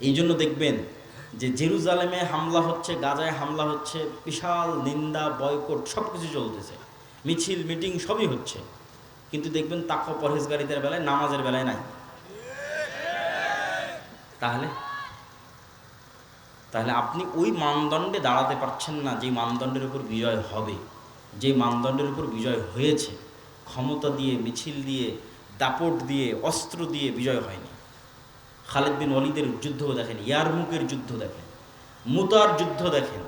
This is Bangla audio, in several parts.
এই জন্য দেখবেন যে জেরুজালেমে হামলা হচ্ছে, গাজায় হামলা হচ্ছে, বিশাল নিন্দা, বয়কট সব কিছু চলতেছে। মিছিল, মিটিং সবই হচ্ছে। কিন্তু দেখবেন তাকো পরহেজগারিদের বেলায়, নামাজের বেলায় নাই। তাহলে? তাহলে আপনি ওই মানদণ্ডে দাঁড়াতে পারছেন না, যে মানদণ্ডের উপর বিজয় হবে। যে মানদণ্ডের উপর বিজয় হয়েছে, ক্ষমতা দিয়ে, মিছিল দিয়ে, দাপট দিয়ে, অস্ত্র দিয়ে বিজয় হয়নি। খালেদ বিন ওয়ালিদের যুদ্ধ দেখেন, ইয়ারমুকের যুদ্ধ দেখেন, মুতার যুদ্ধ দেখেন।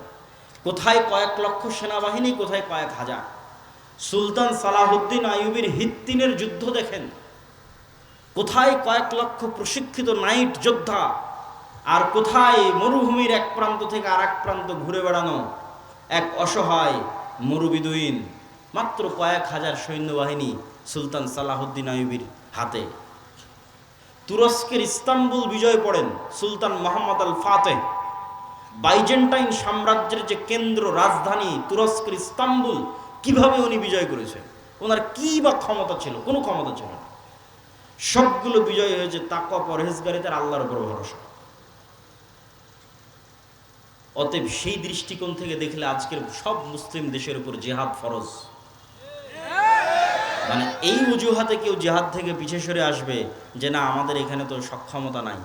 কোথায় কয়েক লক্ষ সেনাবাহিনী, কোথায় কয়েক হাজার। সুলতান সালাহুদ্দিন আইয়ুবের হিত্তিনের যুদ্ধ দেখেন। কোথায় কয়েক লক্ষ প্রশিক্ষিত নাইট যোদ্ধা, আর কোথায় মরুভূমির এক প্রান্ত থেকে আর এক প্রান্ত ঘুরে বেড়ানো এক অসহায় মরুবিদুইন। মাত্র কয়েক হাজার সৈন্যবাহিনী সুলতান সালাহুদ্দিন আইয়ুবির হাতে। তুরস্কের ইস্তাম্বুল বিজয় পড়েন Sultan Mohammad al Fateh. Byzantine সাম্রাজ্যের যে কেন্দ্র, রাজধানী তুরস্কের ইস্তাম্বুল, কীভাবে উনি বিজয় করেছেন? ওনার কি বা ক্ষমতা ছিল? কোনো ক্ষমতা ছিল না। সবগুলো বিজয় হয়েছে তাকওয়া পরহেজগারিতার আল্লাহর উপর ভরসা। অতএব সেই দৃষ্টিকোণ থেকে দেখলে আজকের সব মুসলিম দেশের উপর জেহাদ ফরজ। মানে এই অজুহাতে কেউ জেহাদ থেকে পিছিয়ে সরে আসবে যে না, আমাদের এখানে তো সক্ষমতা নাই।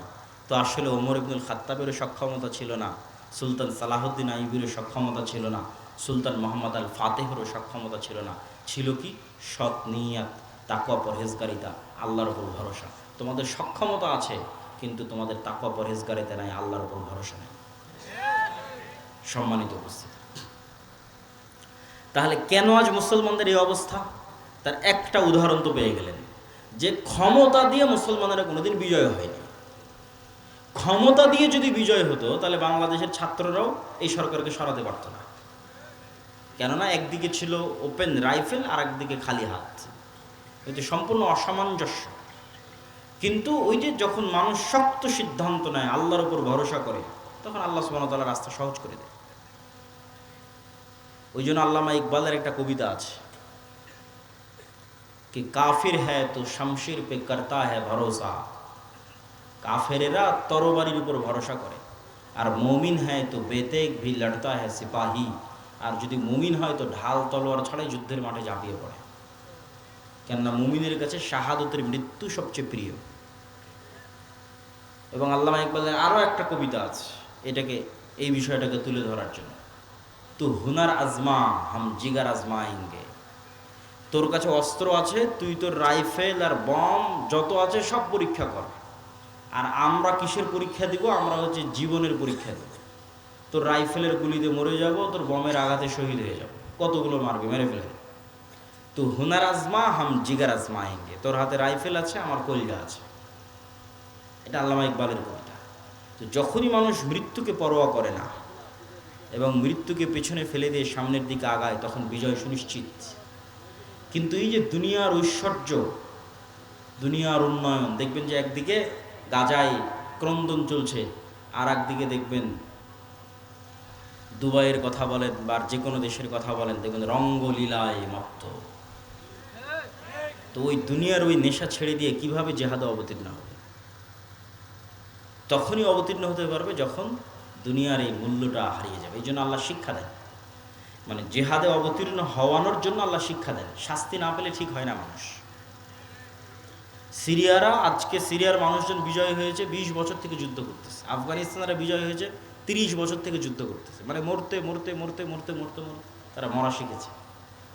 তো আসলে ওমর ইবনুল খাত্তাবেরও সক্ষমতা ছিল না, সুলতান সালাহুদ্দিন আইবিরও সক্ষমতা ছিল না, সুলতান মোহাম্মদ আল ফাতেহেরও সক্ষমতা ছিল না। ছিল কি? সৎ নিয়াত তাকুয়া পরহেজগারিতা, আল্লাহর উপর ভরসা। তোমাদের সক্ষমতা আছে, কিন্তু তোমাদের তাকুয়া পরহেজগারিতা নাই, আল্লাহর উপর ভরসা নেই। সম্মানিত উপস্থিত। তাহলে কেন আজ মুসলমানদের এই অবস্থা? তার একটা উদাহরণ তো পেয়ে গেলেন, যে ক্ষমতা দিয়ে মুসলমানেরা কোনোদিন বিজয় হয়নি। ক্ষমতা দিয়ে যদি বিজয় হতো, তাহলে বাংলাদেশের ছাত্ররাও এই সরকারকে সরাতে পারতো না। কেননা একদিকে ছিল ওপেন রাইফেল আর একদিকে খালি হাত। এটি সম্পূর্ণ অসামঞ্জস্য। কিন্তু ওই যে যখন মানুষ শক্ত সিদ্ধান্ত নেয়, আল্লাহর উপর ভরসা করে, তখন আল্লাহ সুবাহতাল্লাহ রাস্তা সহজ করে দেয়। ওই জন্য আল্লামা ইকবালের একটা কবিতা আছে कि काफिर है तो शमशीर पे करता है भरोसा কাফেরেরা তরবারির উপর ভরসা করে আর মমিন হয় তো বেতেক ভি লড়তা হ্যাঁ সিপাহী আর যদি মুমিন হয় তো ঢাল তলোয়ার ছাড়াই যুদ্ধের মাঠে ঝাঁপিয়ে পড়ে কেননা মুমিনের কাছে শাহাদতের মৃত্যু সবচেয়ে প্রিয় এবং আল্লামা ইকবালের আরও একটা কবিতা আছে এটাকে এই বিষয়টাকে তুলে ধরার জন্য তু হুনার আজমা হাম জিগার আজমায়েঙ্গে তোর কাছে অস্ত্র আছে, তুই তোর রাইফেল আর বম যত আছে সব পরীক্ষা কর। আর আমরা কিসের পরীক্ষা দিব? আমরা হচ্ছে জীবনের পরীক্ষা দেব। তোর রাইফেলের গুলিতে মরে যাব, তোর বমের আঘাতে শহীদ হয়ে যাব। কতগুলো মারবে? মেরে ফেলে। তো হুনার আজমা, হাম জিগার আজমা আয়েঙ্গে তোর হাতে রাইফেল আছে, আমার কলিজা আছে। এটা আল্লামা ইকবালের কবিতা তো যখনই মানুষ মৃত্যুকে পরোয়া করে না এবং মৃত্যুকে পেছনে ফেলে দিয়ে সামনের দিকে আগায়, তখন বিজয় সুনিশ্চিত। কিন্তু এই যে দুনিয়ার ঐশ্বর্য, দুনিয়ার উন্নয়ন, দেখবেন যে একদিকে গাজায় ক্রন্দন চলছে আর একদিকে দেখবেন দুবাইয়ের কথা বলেন বা যে কোনো দেশের কথা বলেন, দেখবেন রঙ্গলীলায় মত্ত। তো ওই দুনিয়ার ওই নেশা ছেড়ে দিয়ে কীভাবে জেহাদে অবতীর্ণ হবে? তখনই অবতীর্ণ হতে পারবে যখন দুনিয়ার এই মূল্যটা হারিয়ে যাবে। এই জন্য আল্লাহ শিক্ষা দেন। মানে জেহাদে অবতীর্ণ হওয়ানোর জন্য আল্লাহ শিক্ষা দেন। শাস্তি না পেলে ঠিক হয় না মানুষ। সিরিয়ারা, আজকে সিরিয়ার মানুষজন বিজয় হয়েছে, বিশ বছর থেকে যুদ্ধ করতেছে। আফগানিস্তানেরা বিজয় হয়েছে, তিরিশ বছর থেকে যুদ্ধ করতেছে। মানে মরতে মরতে মরতে মরতে মরতে মরতে তারা মরা শিখেছে।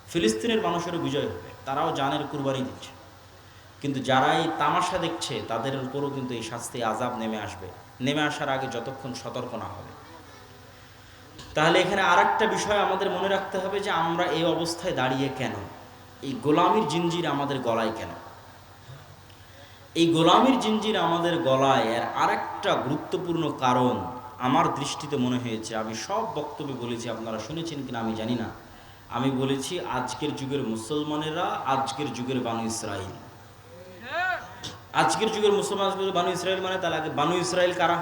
ফিলিস্তিনের মানুষেরও বিজয় হবে। তারাও জানের কুরবানি দিচ্ছে। কিন্তু যারা এই তামাশা দেখছে, তাদের উপরও কিন্তু এই শাস্তি আজাব নেমে আসবে। নেমে আসার আগে যতক্ষণ সতর্ক না হবে। তাহলে এখানে আর একটা বিষয় আমাদের মনে রাখতে হবে যে আমরা এই অবস্থায় দাঁড়িয়ে কেন? এই গোলামির জিঞ্জির আমাদের গলায় কেন? এই গোলামির জিঞ্জির আমাদের গলায় এর আরেকটা গুরুত্বপূর্ণ কারণ আমার দৃষ্টিতে মনে হয়েছে। আমি সব বক্তব্য বলেছি, আপনারা শুনেছেন কিনা আমি জানি না। আমি বলেছি, আজকের যুগের মুসলমানেরা, আজকের যুগের বানু ইসরায়েল আজকের যুগের মুসলমান বানু ইসরায়েল মানে তার আগে বানু ইসরায়েল কারা?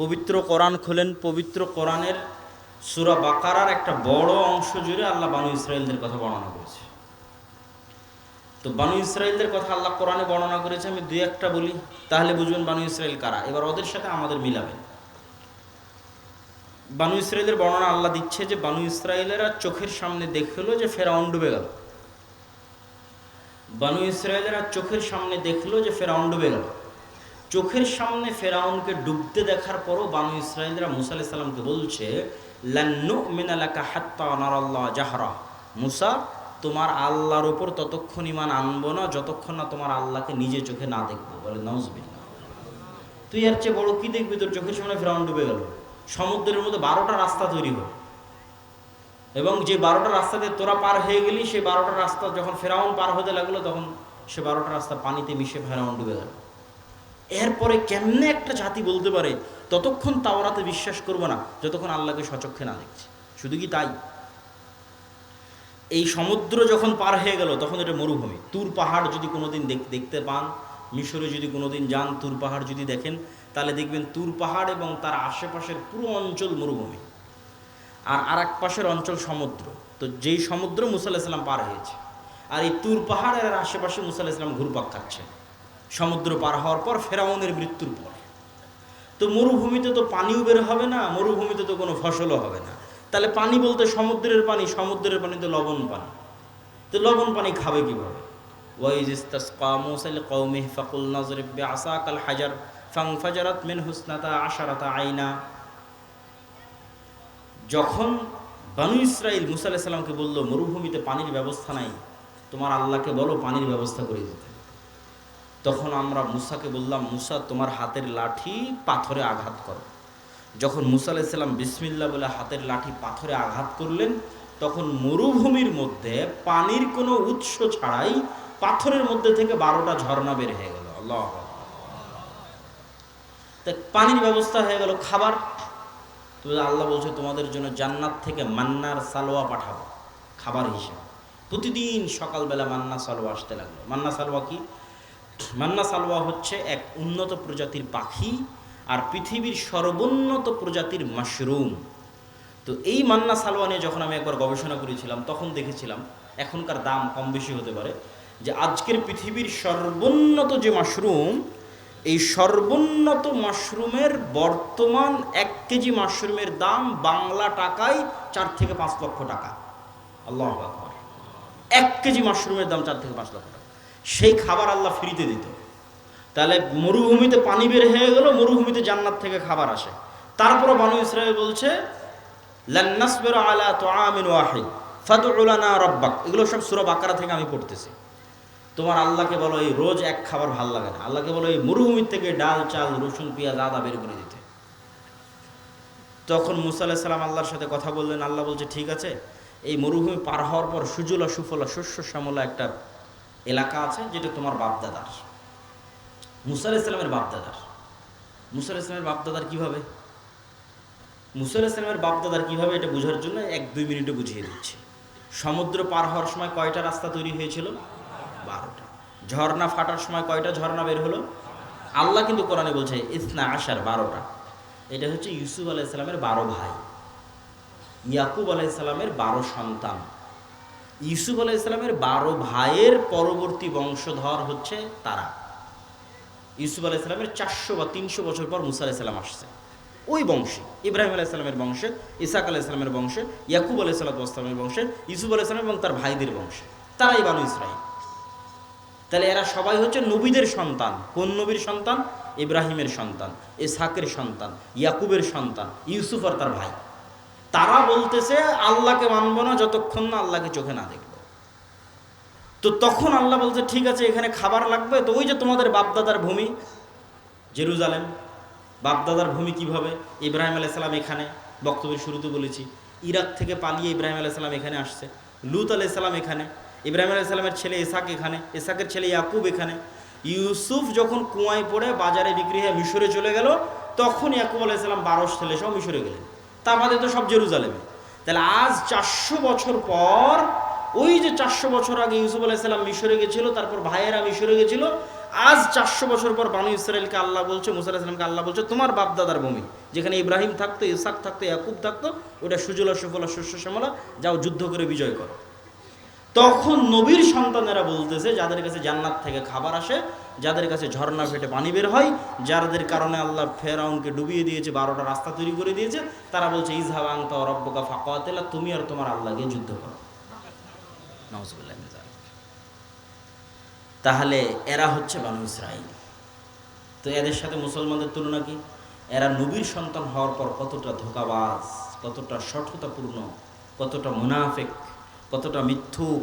পবিত্র কোরআন খোলেন, পবিত্র কোরআনের সুরা বাকারার একটা বড় অংশ জুড়ে আল্লাহ বানু ইসরায়েলদের কথা বর্ণনা করেছে। তো বানু ইসরায়েলদের কথা আল্লাহ কোরআনে বর্ণনা করেছে, আমি দুই একটা বলি, তাহলে বুঝবেন বানু ইসরায়েল কারা। এবার ওদের সাথে আমাদের মিলাবেন বানু ইসরায়েলের বর্ণনা আল্লাহ দিচ্ছে যে বানু ইসরায়েলেরা চোখের সামনে দেখল যে ফেরাউন ডুবে গেল। বানু ইসরায়েলেরা চোখের সামনে দেখল যে ফেরাউন ডুবে গেল। চোখের সামনে ফেরাউনকে ডুবতে দেখার পরও বানু ইসরায়েলরা মুসা আলাইহিস সালামকে বলছে জাহরা। মুসা, তোমার আল্লাহর ওপর ততক্ষণ ইমান আনব না, যতক্ষণ না তোমার আল্লাহকে নিজে চোখে না দেখব। বলে নজবিল্লা তুই এর চেয়ে বড় কি দেখবি? তোর চোখের সামনে ফেরাউন ডুবে গেল। সমুদ্রের মধ্যে বারোটা রাস্তা তৈরি হলো। এবং যে বারোটা রাস্তা দিয়ে তোরা পার হয়ে গেলি, সেই বারোটা রাস্তা যখন ফেরাউন পার হতে লাগল, তখন সে বারোটা রাস্তা পানিতে মিশে ফেরাউন ডুবে গেল। এরপরে কেমনে একটা জাতি বলতে পারে, ততক্ষণ তাওরাতে বিশ্বাস করব না, যতক্ষণ আল্লাহকে সচক্ষে না দেখছি। শুধু কি তাই? এই সমুদ্র যখন পার হয়ে গেল, তখন এটা মরুভূমি। তুর পাহাড় যদি কোনোদিন দেখ- দেখতে পান, মিশরে যদি কোনোদিন যান, তুর পাহাড় যদি দেখেন, তাহলে দেখবেন তুর পাহাড় এবং তার আশেপাশের পুরো অঞ্চল মরুভূমি। আর আর এক পাশের অঞ্চল সমুদ্র। তো যেই সমুদ্র মুসা আলাহিসাল্লাম পার হয়েছে, আর এই তুর পাহাড়ের আশেপাশে মুসা আলাহিসাল্লাম ঘুরপাক খাচ্ছে। সমুদ্র পার হওয়ার পর ফেরাউনের মৃত্যুর পর। তো মরুভূমিতে তো পানিও বের হবে না, মরুভূমিতে তো কোনো ফসলও হবে না। তাহলে পানি বলতে সমুদ্রের পানি সমুদ্রের পানি তো লবণ পানি। তো লবণ পানি খাবে কীভাবে? হাজার হুসনাতা যখন বানু ইসরাইল মুসা সালামকে বলল, মরুভূমিতে পানির ব্যবস্থা নাই, তোমার আল্লাহকে বলো পানির ব্যবস্থা করে দিতে। তখন আমরা মুসাকে বললাম, মুসা, তোমার হাতের লাঠি পাথরে আঘাত করো। যখন মুসা আলাইসাল্লাম বিসমিল্লা বলে হাতের লাঠি পাথরে আঘাত করলেন, তখন মরুভূমির মধ্যে পানির কোনো উৎস ছাড়াই পাথরের মধ্যে থেকে বারোটা ঝর্ণা বের হয়ে গেল। আল্লাহ পানির ব্যবস্থা হয়ে গেল খাবার। তো আল্লাহ বলছে, তোমাদের জন্য জান্নাত থেকে মান্নার সালোয়া পাঠাবো, খাবার হিসেবে। প্রতিদিন সকালবেলা মান্না সালোয়া আসতে লাগল। মান্না সালোয়া কি? মান্না সালোয়া হচ্ছে এক উন্নত প্রজাতির পাখি আর পৃথিবীর সর্বোন্নত প্রজাতির মাশরুম। তো এই মান্না সালোয়া নিয়ে যখন আমি একবার গবেষণা করেছিলাম, তখন দেখেছিলাম এখনকার দাম কম বেশি হতে পারে, যে আজকের পৃথিবীর সর্বোন্নত যে মাশরুম, এই সর্বোন্নত মাশরুমের বর্তমান এক কেজি মাশরুমের দাম বাংলা টাকায় চার থেকে পাঁচ লক্ষ টাকা। আল্লাহ এক কেজি মাশরুমের দাম চার থেকে পাঁচ লক্ষ টাকা। সেই খাবার আল্লাহ ফ্রিতে দিত। তাহলে মরুভূমিতে পানি বের হয়ে গেল, মরুভূমিতে জান্নাত থেকে খাবার আসে। তারপরে বানু ইসরায়েল বলছে, লানা রাব্বাক। এগুলো সব সূরা বাকারা থেকে আমি পড়তেছি। তোমার আল্লাহকে বলো, এই রোজ এক খাবার ভালো লাগে না। আল্লাহকে বলো, এই মরুভূমির থেকে ডাল, চাল, রসুন, পেঁয়াজ, আদা বের করে দিতে। তখন মুসা সালাম আল্লাহর সাথে কথা বললেন। আল্লাহ বলছে, ঠিক আছে, এই মরুভূমি পার হওয়ার পর সুজলা সুফলা শস্য শ্যামলা একটা এলাকা আছে যেটা তোমার বাপদাদার। মুসা আলাহিস সালামের বাপদাদার। মুসা আলাহিস সালামের বাপদাদার কীভাবে? মুসা আলাহিস সালামের বাপদাদার কীভাবে এটা বোঝার জন্য এক দুই মিনিটে বুঝিয়ে দিচ্ছি। সমুদ্র পার হওয়ার সময় কয়টা রাস্তা তৈরি হয়েছিল? বারোটা। ঝর্ণা ফাটার সময় কয়টা ঝর্ণা বের হলো? আল্লাহ কিন্তু কোরআনে বলছে, ইসনা আসার বারোটা। এটা হচ্ছে ইউসুফ আলাইসালামের বারো ভাই। ইয়াকুব আলাইসালামের বারো সন্তান। ইউসুফ আলাইসালামের বারো ভাইয়ের পরবর্তী বংশধর হচ্ছে তারা। ইউসুফ আলাইসালামের চারশো বা তিনশো বছর পর মুসা আলাইসাল্লাম আসছে। ওই বংশে, ইব্রাহিম আলাইসালামের বংশে ইসাক আলাইসালামের বংশে, ইয়াকুব আলাইসালামের বংশে, ইউসুফ আলাইসালাম এবং তার ভাইদের বংশে। তারাই বানু ইসরাইল তাহলে এরা সবাই হচ্ছে নবীদের সন্তান। কোন নবীর সন্তান? ইব্রাহিমের সন্তান ইসাকের সন্তান, ইয়াকুবের সন্তান, ইউসুফ আর তার ভাই। তারা বলতেছে, আল্লাহকে মানব না, যতক্ষণ না আল্লাহকে চোখে না দেখব। তো তখন আল্লাহ বলছে, ঠিক আছে, এখানে খাবার লাগবে। তো ওই যে তোমাদের বাপদাদার ভূমি, জেরুজালেম, বাপদাদার ভূমি কীভাবে? ইব্রাহিম আলাইসাল্লাম এখানে, বক্তব্যের শুরুতে বলেছি। ইরাক থেকে পালিয়ে ইব্রাহিম আলাইসাল্লাম এখানে আসছে। লুত আলাইসাল্লাম এখানে, ইব্রাহিম আলাইসাল্লামের ছেলে এসাক এখানে এসাকের ছেলে ইয়াকুব এখানে। ইউসুফ যখন কুয়ায় পড়ে, বাজারে বিক্রি হয়ে মিশরে চলে গেল, তখন ইয়াকুব আলাইসাল্লাম বারোশ ছেলে সব মিশরে গেলেন। তা আমাদের তো সব জেরুজালেমে। তাহলে আজ চারশো বছর পর, ওই যে চারশো বছর আগে ইউসুফ আলাইসাল্লাম মিশরে গেছিল, তারপর ভাইয়েরা মিশরে গেছিল, আজ চারশো বছর পর বানু ইসরায়েলকে আল্লাহ বলছে, মুসা আলাহিসামকে আল্লাহ বলছে, তোমার বাপদাদার ভূমি, যেখানে ইব্রাহিম থাকতো ইসাক থাকতো, ইয়াকুব থাকতো, ওটা সুজলা, সুফলা, শস্য, শ্যামলা, যাও যুদ্ধ করে বিজয় করো। তখন নবীর সন্তানেরা বলতেছে, যাদের কাছে জান্নাত থেকে খাবার আসে যাদের কাছে ঝর্ণা ফেটে পানি বের হয়, যাদের কারণে আল্লাহ ফেরাউনকে ডুবিয়ে দিয়েছে, বারোটা রাস্তা তৈরি করে দিয়েছে, তারা বলছে ইজহাব আংতা রব্বকা ফাঁকাতেলা, তুমি আর তোমার আল্লাহকে যুদ্ধ করো। তাহলে এরা হচ্ছে বানু ইসরাইল তো এদের সাথে মুসলমানদের তুলনা কি? এরা নবীর সন্তান হওয়ার পর কতটা ধোকাবাজ, কতটা সঠতাপূর্ণ, কতটা মুনাফেক, কতটা মিথ্যুক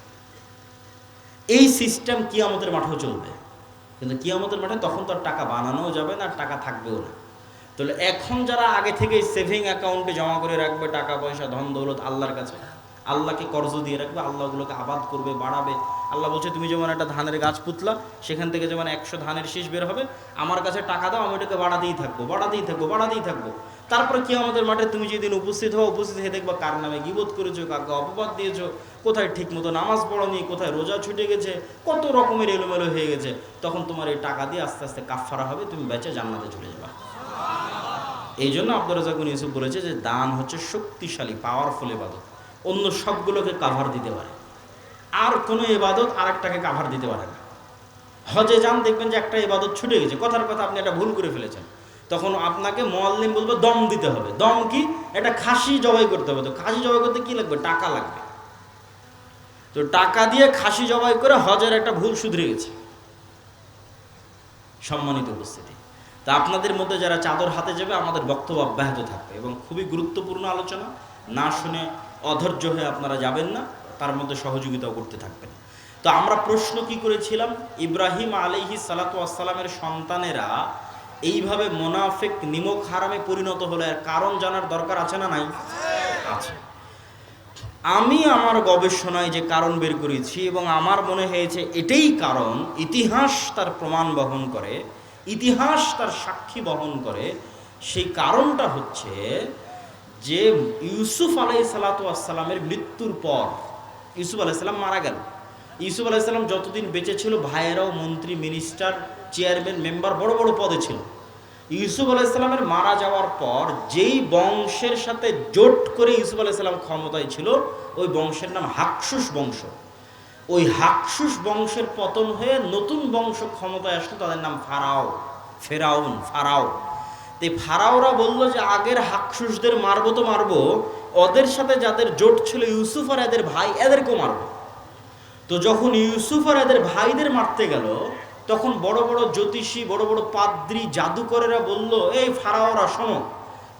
এই সিস্টেম কিয়ামতের মাঠেও চলবে। কিন্তু কিয়ামতের মাঠে তখন তো আর টাকা বানানোও যাবে না টাকা থাকবেও না। তাহলে এখন যারা আগে থেকে সেভিং অ্যাকাউন্টে জমা করে রাখবে, টাকা, পয়সা, ধন, দৌলত আল্লাহর কাছে, আল্লাহকে কর্জ দিয়ে রাখবে, আল্লাহ ওগুলোকে আবাদ করবে, বাড়াবে। আল্লাহ বলছে, তুমি যেমন একটা ধানের গাছ পুতলা, সেখান থেকে যেমন একশো ধানের শীষ বের হবে, আমার কাছে টাকা দাও, আমি ওটাকে বাড়াতেই থাকব বাড়াতেই থাকব বাড়াতেই থাকব। তারপরে কি আমাদের মাঠে? তুমি যেদিন উপস্থিত হও, উপস্থিত হয়ে দেখবা কার নামে গিবোধ করেছ কাকে অপবাদ দিয়েছ, কোথায় ঠিক মতো নামাজ পড়নি, কোথায় রোজা ছুটে গেছে, কত রকমের এলোমেলো হয়ে গেছে। তখন তোমার এই টাকা দিয়ে আস্তে আস্তে কাফারা হবে, তুমি বেঁচে জান্নাতে চলে যাবা। এই জন্য আব্দুল রাজাক বিন ইউসুফ বলেছে যে, দান হচ্ছে শক্তিশালী পাওয়ারফুল এবাদত অন্য সবগুলোকে কাভার দিতে পারে। আর কোনো এবাদত আরেকটাকে কাভার দিতে পারে না। হজে যান, দেখবেন যে একটা এবাদত ছুটে গেছে। কথার কথা আপনি একটা ভুল করে ফেলেছেন। তখন আপনাকে মোয়াল্লিম বলবে, দম দিতে হবে। দম কি? একটা খাসি জবাই করতে হবে। তো খাসি জবাই করতে কি লাগবে? টাকা লাগবে। তো টাকা দিয়ে খাসি জবাই করে হজের একটা ভুল শুধরে গেছে। সম্মানিত উপস্থিতি। তা আপনাদের মধ্যে যারা চাদর হাতে যাবে, আমাদের বক্তব্য অব্যাহত থাকবে এবং খুবই গুরুত্বপূর্ণ আলোচনা। না শুনে অধৈর্য হয়ে আপনারা যাবেন না, তার মধ্যে সহযোগিতাও করতে থাকবেন। তো আমরা প্রশ্ন কি করেছিলাম? ইব্রাহিম আলাইহি সালাতু সন্তানেরা এইভাবে মোনাফেক নিমক হারামে পরিণত হলে এর কারণ জানার দরকার আছে না নাই? আছে। আমি আমার গবেষণায় যে কারণ বের করেছি এবং আমার মনে হয়েছে এটাই কারণ, ইতিহাস তার প্রমাণ বহন করে, ইতিহাস তার সাক্ষী বহন করে, সেই কারণটা হচ্ছে যে ইউসুফ আলাই সালাতামের মৃত্যুর পর, ইউসুফ আলাইসাল্লাম মারা গেল। ইউসুফ আলাইসাল্লাম যতদিন বেঁচে ছিল, ভাইয়েরাও মন্ত্রী মিনিস্টার চেয়ারম্যান মেম্বার বড় বড় পদে ছিল। ইউসুফ আলাইসাল্লামের মারা যাওয়ার পর যেই বংশের সাথে জোট করে ইউসুফ আলাইসাল্লাম ক্ষমতায় ছিল, ওই বংশের নাম হাকসুস বংশ। ওই হাকসুস বংশের পতন হয়ে নতুন বংশ ক্ষমতায় আসলো, তাদের নাম ফারাও, ফেরাউন, ফারাও। তো ফারাওরা বলল যে, আগের হাকসুসদের মারবো তো মারবো, ওদের সাথে যাদের জোট ছিল ইউসুফ আর এদের ভাই, এদেরকেও মারবো। তো যখন ইউসুফ আর এদের ভাইদের মারতে গেল, তখন বড় বড় জ্যোতিষী, বড় বড় পাদ্রী, জাদুকরেরা বলল, এই ফারাওরা, শোনো,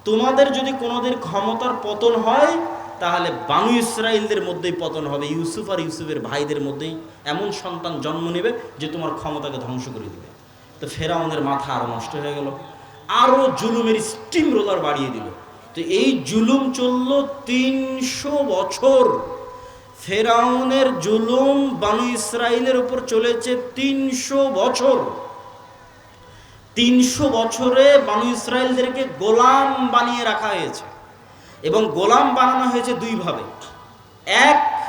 তোমাদের যদি কোনোদিন ক্ষমতার পতন হয়, তাহলে বানু ইসরায়েলদের মধ্যেই পতন হবে। ইউসুফ আর ইউসুফের ভাইদের মধ্যেই এমন সন্তান জন্ম নেবে যে তোমার ক্ষমতাকে ধ্বংস করে দিবে। তো ফেরাউনের মাথা আরও নষ্ট হয়ে গেল আরও জুলুমের স্টিম রোলার বাড়িয়ে দিল। তো এই জুলুম চলল তিনশো বছর। ফেরাউনের জুলুম বানু ইসরায়েলের উপর চলেছে তিনশো বছর। তিনশো বছরে বানু ইসরায়েলদেরকে গোলাম বানিয়ে রাখা হয়েছে এবং গোলাম বানানো হয়েছে দুইভাবে। এক,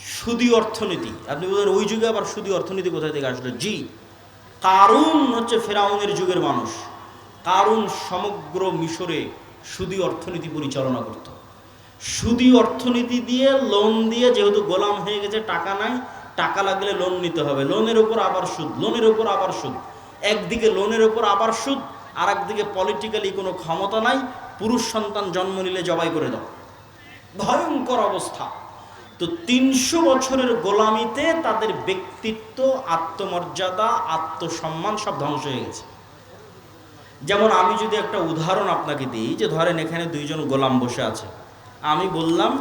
সুদী অর্থনীতি। আপনি বলেন, ওই যুগে আবার সুদী অর্থনীতি কোথায় থেকে আসলো? জি, কারুন হচ্ছে ফেরাউনের যুগের মানুষ। কারুন সমগ্র মিশরে সুদী অর্থনীতি পরিচালনা করত। সুদী অর্থনীতি দিয়ে লোন দিয়ে যেহেতু গোলাম হয়ে গেছে, টাকা নাই, টাকা লাগলে লোন নিতে হবে। লোনের উপর আবার সুদ লোনের উপর আবার সুদ। একদিকে লোনের উপর আবার সুদ আর একদিকে পলিটিক্যালি কোনো ক্ষমতা নাই, পুরুষ সন্তান জন্ম নিলে জবাই করে দাও। ভয়ঙ্কর অবস্থা। তো তিনশো বছরের গোলামিতে তাদের ব্যক্তিত্ব, আত্মমর্যাদা, আত্মসম্মান সব ধ্বংস হয়ে গেছে। যেমন আমি যদি একটা উদাহরণ আপনাকে দিই, যে ধরেন এখানে দুইজন গোলাম বসে আছে। আমি বললাম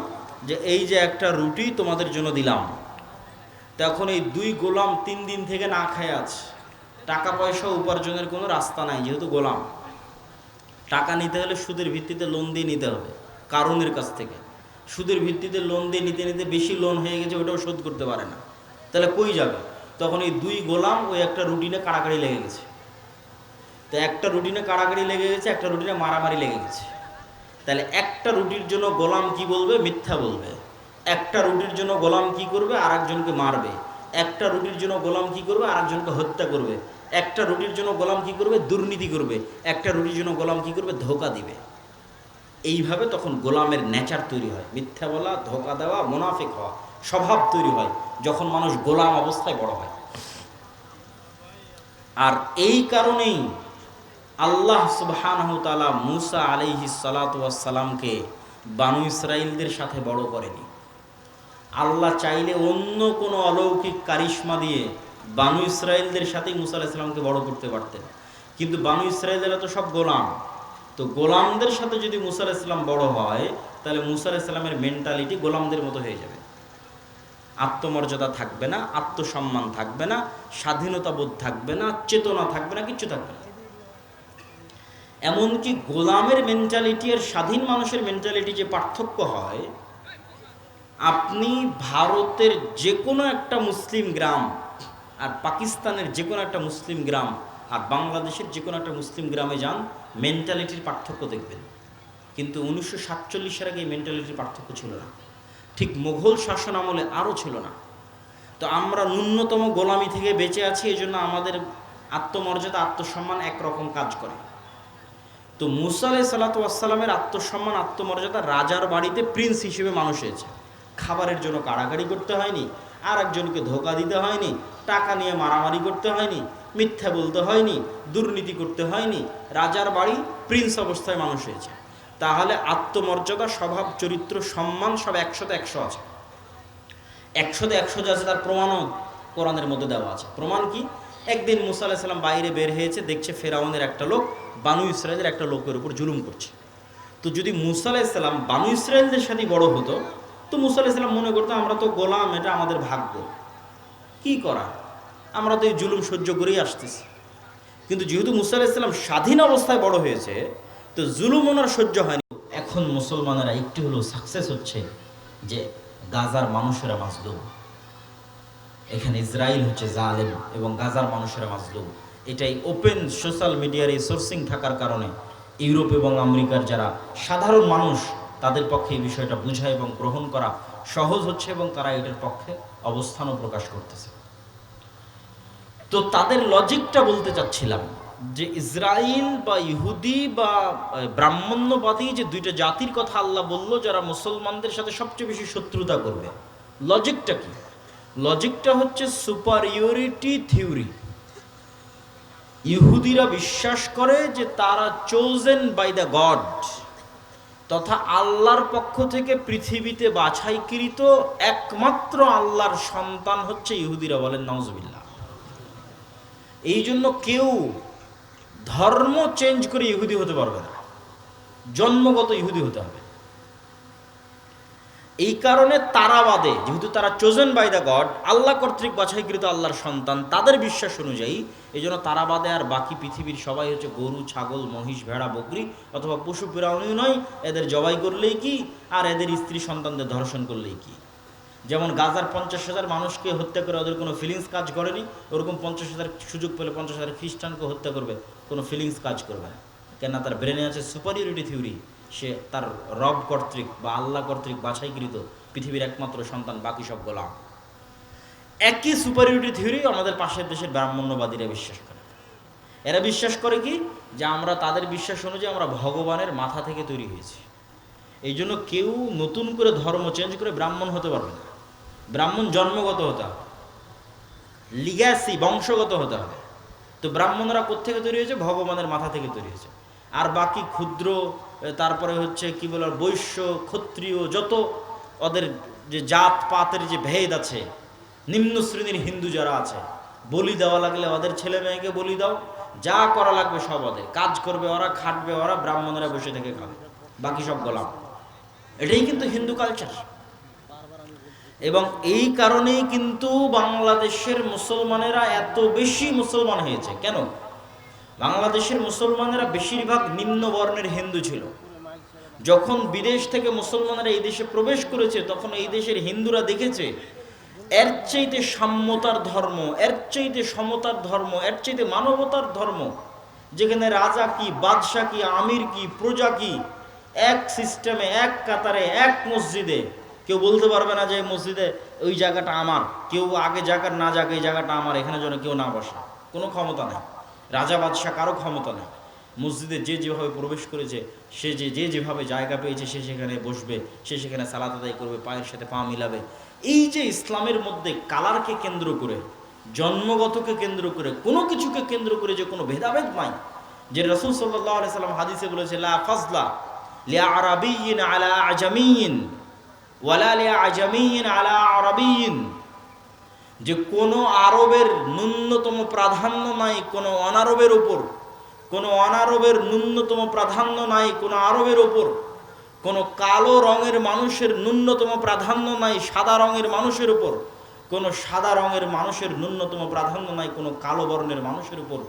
যে এই যে একটা রুটি তোমাদের জন্য দিলাম তখন এই দুই গোলাম তিন দিন থেকে না খায় আছে টাকা পয়সা উপার্জনের কোনো রাস্তা নাই, যেহেতু গোলাম। টাকা নিতে হলে সুদের ভিত্তিতে লোন দিয়ে নিতে হবে কারণের কাছ থেকে। সুদের ভিত্তিতে লোন দিয়ে নিতে নিতে বেশি লোন হয়ে গেছে, ওটাও শোধ করতে পারে না। তাহলে কই যাবে? তখন এই দুই গোলাম ওই একটা রুটিনে কাড়াকাড়ি লেগে গেছে। তো একটা রুটিনে কাড়াকাড়ি লেগে গেছে, একটা রুটিনে মারামারি লেগে গেছে। তাহলে একটা রুটির জন্য গোলাম কি বলবে? মিথ্যা বলবে। একটা রুটির জন্য গোলাম কি করবে? আর একজনকে মারবে। একটা রুটির জন্য গোলাম কি করবে? আর একজনকে হত্যা করবে। একটা রুটির জন্য গোলাম কি করবে? দুর্নীতি করবে। একটা রুটির জন্য গোলাম কি করবে? ধোকা দিবে। এইভাবে তখন গোলামের নেচার তৈরি হয়। মিথ্যা বলা, ধোকা দেওয়া, মোনাফিক হওয়া, স্বভাব তৈরি হয় যখন মানুষ গোলাম অবস্থায় বড় হয়। আর এই কারণেই আল্লাহ সুবহানাহু তাআলা মুসা আলাইহি সালাতামকে বানু ইসরাইলদের সাথে বড় করেনি। আল্লাহ চাইলে অন্য কোনো অলৌকিক কারিশ্মা দিয়ে বানু ইসরায়েলদের সাথেই মুসা আলাইসাল্লামকে বড় করতে পারতেন। কিন্তু বানু ইসরায়েলেরা তো সব গোলাম। তো গোলামদের সাথে যদি মুসা আলাইসাল্লাম বড় হয়, তাহলে মুসা আলাইসাল্লামের মেন্টালিটি গোলামদের মতো হয়ে যাবে। আত্মমর্যাদা থাকবে না, আত্মসম্মান থাকবে না স্বাধীনতা বোধ থাকবে না, চেতনা থাকবে না, কিচ্ছু থাকবে না। এমনকি গোলামের মেন্টালিটি আর স্বাধীন মানুষের মেন্টালিটি যে পার্থক্য হয়, আপনি ভারতের যে কোনো একটা মুসলিম গ্রাম আর পাকিস্তানের যে কোনো একটা মুসলিম গ্রাম আর বাংলাদেশের যে কোনো একটা মুসলিম গ্রামে যান মেন্টালিটির পার্থক্য দেখবেন। কিন্তু উনিশশো সাতচল্লিশের আগে এই মেন্টালিটির পার্থক্য ছিল না। ঠিক মুঘল শাসন আমলে আরও ছিল না। তো আমরা ন্যূনতম গোলামি থেকে বেঁচে আছি এই জন্য আমাদের আত্মমর্যাদা, আত্মসম্মান একরকম কাজ করে। তো মুসা আলাই সাল্লাতামের আত্মসম্মান, আত্মমর্যাদা রাজার বাড়িতে প্রিন্স হিসেবে মানুষ হয়েছে। খাবারের জন্য কাড়াকাড়ি করতে হয়নি আর একজনকে ধোকা দিতে হয়নি, টাকা নিয়ে মারামারি করতে হয়নি, মিথ্যা বলতে হয়নি, দুর্নীতি করতে হয়নি, রাজার বাড়ি প্রিন্স অবস্থায় মানুষ হয়েছে। তাহলে আত্মমর্যাদা, স্বভাব, চরিত্র, সম্মান সব একশোতে একশো আছে। একশোতে একশো যে আছে তার প্রমাণও কোরআনের মধ্যে দেওয়া আছে। প্রমাণ কি? একদিন মুসা আলাহিসাল্লাম বাইরে বের হয়েছে, দেখছে ফেরাউনের একটা লোক বানু ইসরায়েলের একটা লোকের উপর জুলুম করছে। তো যদি মুসা আলাহিসাল্লাম বানু ইসরায়েলদের সাথে বড় হতো, তো মুসা আলাহিসাল্লাম মনে করতো, আমরা তো গোলাম, এটা আমাদের ভাগ্য। কি করা? আমরা তো এই জুলুম সহ্য করেই আসতেছি। কিন্তু যেহেতু মুসা আলাহিসাল্লাম স্বাধীন অবস্থায় বড় হয়েছে, তো জুলুম ওনার সহ্য হয়নি। এখন মুসলমানেরা একটু হলেও সাকসেস হচ্ছে যে গাজার মানুষেরা মাজলুম এখানে ইসরায়েল হচ্ছে জালেম এবং গাজার মানুষেরা মাজলুম। এটাই ওপেন সোশ্যাল মিডিয়ার এই সোর্সিং থাকার কারণে ইউরোপ এবং আমেরিকার যারা সাধারণ মানুষ, তাদের পক্ষে এই বিষয়টা বোঝা এবং গ্রহণ করা সহজ হচ্ছে এবং তারা এটার পক্ষে অবস্থানও প্রকাশ করতেছে। তো তাদের লজিকটা বলতে চাচ্ছিলাম যে ইসরায়েল বা ইহুদি বা ব্রাহ্মণ্যবাদী যে দুইটা জাতির কথা আল্লাহ বলল, যারা মুসলমানদের সাথে সবচেয়ে বেশি শত্রুতা করবে লজিকটা কি? লজিকটা হচ্ছে সুপারিয়রিটি থিওরি ইহুদিরা বিশ্বাস করে যে তারা চোজেন বাই দ্য গড তথা আল্লাহর পক্ষ থেকে পৃথিবীতে বাছাইকৃত একমাত্র আল্লাহর সন্তান হচ্ছে ইহুদিরা বলেন নওজবিল্লা এই জন্য কেউ ধর্ম চেঞ্জ করে ইহুদি হতে পারবে না। জন্মগত ইহুদি হতে হবে। এই কারণে তারাবাদে যেহেতু তারা chosen by the God Allah কর্তৃক বাছাইকৃত আল্লাহর সন্তান, তাদের বিশ্বাস অনুযায়ী এই জন্য তারাবাদে আর বাকি পৃথিবীর সবাই হচ্ছে গরু, ছাগল, মহিষ, ভেড়া, বকরি অথবা পশু প্রাণী নয়, এদের জবাই করলেই কি? আর এদের স্ত্রী সন্তানদের ধর্ষণ করলেই কি? যেমন গাজার পঞ্চাশ হাজার মানুষকে হত্যা করে ওদের কোনো ফিলিংস কাজ করেনি, ওরকম পঞ্চাশ হাজার সুযোগ পেলে পঞ্চাশ হাজার খ্রিস্টানকে হত্যা করবে, কোনো ফিলিংস কাজ করবে না। কেননা তার ব্রেনে আছে সুপারিয়রিটি থিওরি সে তার রব কর্তৃক বা আল্লাহ কর্তৃক বাছাইকৃত পৃথিবীর একমাত্র সন্তান, বাকি সব গোলাম। একই সুপারিয়রিটি থিওরি আমাদের পাশের দেশের ব্রাহ্মণ্যবাদীরা বিশ্বাস করে। এরা বিশ্বাস করে কি? যে আমরা তাদের বিশ্বাস অনুযায়ী আমরা ভগবানের মাথা থেকে তৈরি হয়েছি। এই জন্য কেউ নতুন করে ধর্ম চেঞ্জ করে ব্রাহ্মণ হতে পারবে না। ব্রাহ্মণ জন্মগত হতে হবে। লিগ্যাসি বংশগত হতে হবে। তো ব্রাহ্মণরা কোত্থেকে তৈরি হয়েছে? ভগবানের মাথা থেকে তৈরি হয়েছে। আর বাকি ক্ষুদ্র তারপরে হচ্ছে কি বলে বৈশ্য, ক্ষত্রিয়, যত ওদের যে জাত পাতের যে ভেদ আছে, নিম্ন শ্রেণির হিন্দু যারা আছে, বলি দেওয়া লাগলে ওদের ছেলে মেয়েকে বলি দাও, যা করা লাগবে সব ওদের। কাজ করবে ওরা, খাটবে ওরা, ব্রাহ্মণেরা বসে থেকে খাবে। বাকি সব গোলাম। এটাই কিন্তু হিন্দু কালচার এবং এই কারণেই কিন্তু বাংলাদেশের মুসলমানেরা এত বেশি মুসলমান হয়েছে। কেন? বাংলাদেশের মুসলমানেরা বেশিরভাগ নিম্ন বর্ণের হিন্দু ছিল। যখন বিদেশ থেকে মুসলমানেরা এই দেশে প্রবেশ করেছে, তখন এই দেশের হিন্দুরা দেখেছে, এর চাইতে সাম্যতার ধর্ম, এর চাইতে সমতার ধর্ম, এর চাইতে মানবতার ধর্ম, যেখানে রাজা কি, বাদশাহ কি, আমির কি, প্রজা কি, এক সিস্টেমে, এক কাতারে, এক মসজিদে, কেউ বলতে পারবে না যে মসজিদে ওই জায়গাটা আমার, কেউ আগে জায়গার না যাক, এই জায়গাটা আমার, এখানে যেন কেউ না বসে। কোনো ক্ষমতা নেই। রাজা বাদশাহ কারও ক্ষমতা নেই। মসজিদে যে যেভাবে প্রবেশ করেছে, সে যে যে যেভাবে জায়গা পেয়েছে, সে সেখানে বসবে, সে সেখানে সালাত আদায় করবে, পায়ের সাথে পা মিলাবে। এই যে ইসলামের মধ্যে কালারকে কেন্দ্র করে, জন্মগতকে কেন্দ্র করে, কোনো কিছুকে কেন্দ্র করে যে কোনো ভেদাভেদ নাই। যে রসুল সাল্লাম হাদিসে বলেছে, লা ফাজলা আলা ওয়ালা আলা যে কোনো আরবের ন্যূনতম প্রাধান্য নাই, কোনো অনারবের ওপর। কোনো অনারবের ন্যূনতম প্রাধান্য নাই, কোনো আরবের ওপর। কোনো কালো রঙের মানুষের ন্যূনতম প্রাধান্য নাই, সাদা রঙের মানুষের উপর। কোনো সাদা রঙের মানুষের ন্যূনতম প্রাধান্য নাই, কোনো কালো বর্ণের মানুষের উপর।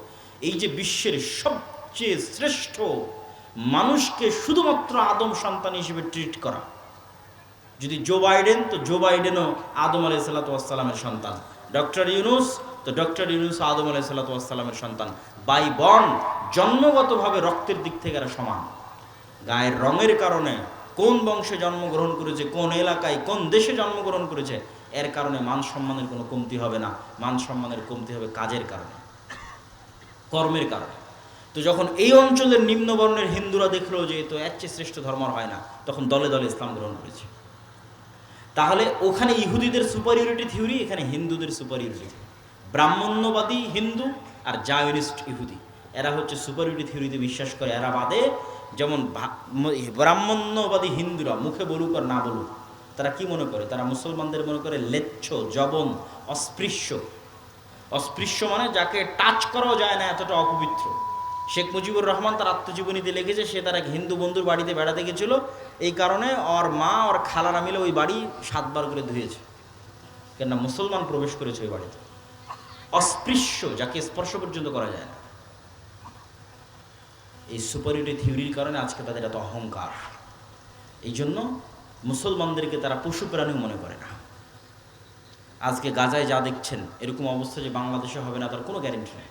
এই যে বিশ্বের সবচেয়ে শ্রেষ্ঠ মানুষকে শুধুমাত্র আদম সন্তান হিসেবে ট্রিট করা। যদি জো বাইডেন তো জো বাইডেনও আদম আলাই সাল্লাতামের সন্তান। ডক্টর ইউনুস তো ডক্টর ইউনুস আদম আলাই সাল্লাতামের সন্তান। বাই বন জন্মগতভাবে রক্তের দিক থেকে এরা সমান। গায়ের রঙের কারণে কোন বংশে জন্মগ্রহণ করেছে, কোন এলাকায়, কোন দেশে জন্মগ্রহণ করেছে, এর কারণে মান সম্মানের কোনো কমতি হবে না। মান সম্মানের কমতি হবে কাজের কারণে, কর্মের কারণে। তো যখন এই অঞ্চলের নিম্নবর্ণের হিন্দুরা দেখল যে তো এর চেয়ে শ্রেষ্ঠ ধর্ম হয় না, তখন দলে দলে ইসলাম গ্রহণ করেছে। তাহলে ওখানে ইহুদিদের সুপারিয়রিটি থিওরি এখানে হিন্দুদের সুপারিয়রিটি ব্রাহ্মণ্যবাদী হিন্দু আর জায়নিস্ট ইহুদি। এরা হচ্ছে সুপারিয়রিটি থিওরিতে বিশ্বাস করে। এরা বাদে যেমন ব্রাহ্মণ্যবাদী হিন্দুরা, মুখে বলুক আর না বলুক, তারা কি মনে করে? তারা মুসলমানদের মনে করে লেচ্ছ, জবন, অস্পৃশ্য। অস্পৃশ্য মানে যাকে টাচ করাও যায় না, এতটা অপবিত্র। শেখ মুজিবুর রহমান তার আত্মজীবনীতে লিখেছে, সে তার এক হিন্দু বন্ধুর বাড়িতে বেড়াতে গেছিল। এই কারণে ওর মা, ওর খালারা মিলে ওই বাড়ি সাতবার করে ধুয়েছে। কেননা মুসলমান প্রবেশ করেছে ওই বাড়িতে। অস্পৃশ্য, যাকে স্পর্শ পর্যন্ত করা যায় না। এই সুপারিটি থিওরির কারণে আজকে তাদের এত অহংকার। এই জন্য মুসলমানদেরকে তারা পশু প্রাণী মনে করে না। আজকে গাজায় যা দেখছেন, এরকম অবস্থা যে বাংলাদেশে হবে না, তার কোনো গ্যারেন্টি নেই।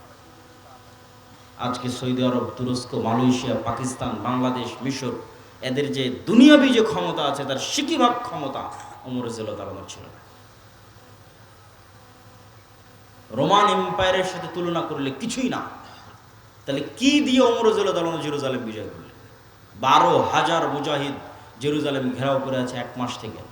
আজকে সৌদি আরব, তুরস্ক, মালয়েশিয়া, পাকিস্তান, বাংলাদেশ, মিশর, এদের যে দুনিয়াবি যে ক্ষমতা আছে, তার সিকিভাগ ক্ষমতা রাজিল্লাহ দাঁড়ানোর ছিল না। রোমান এম্পায়ারের সাথে তুলনা করলে কিছুই না। তাহলে কি দিয়ে অমরজুল্লাহ দালানো জেরুজালেম বিজয় করলেন? বারো হাজার মুজাহিদ জেরুজালেম ঘেরাও করে আছে এক মাস থেকে।